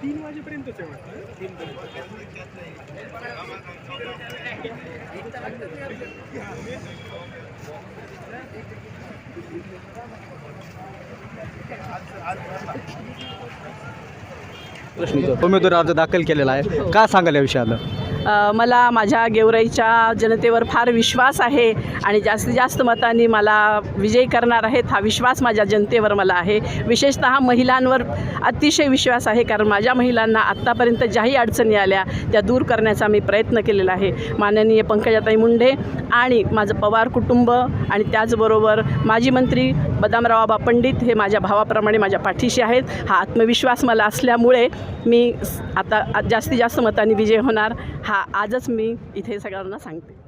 तीन वाजेपर्यंत उमेदवार अर्ज दाखल केलेला आहे. का सांगाल या विषयाला? मला माझ्या गेवराईच्या जनतेवर फार विश्वास आहे आणि जास्तीत जास्त मतांनी मला विजयी करणार आहेत हा विश्वास माझ्या जनतेवर मला आहे. विशेषतः महिलांवर अतिशय विश्वास आहे कारण माझ्या महिलांना आत्तापर्यंत ज्याही अडचणी आल्या त्या दूर करण्याचा मी प्रयत्न केलेला आहे. माननीय पंकजाताई मुंडे आणि माझं पवार कुटुंब आणि त्याचबरोबर माजी मंत्री बदामराव आबा पंडित हे माझ्या भावाप्रमाणे माझ्या पाठीशी आहेत. हा आत्मविश्वास मला असल्यामुळे मी आता जास्तीत जास्त मतांनी विजय होणार. हा आजच मी इथे सगळ्यांना सांगते.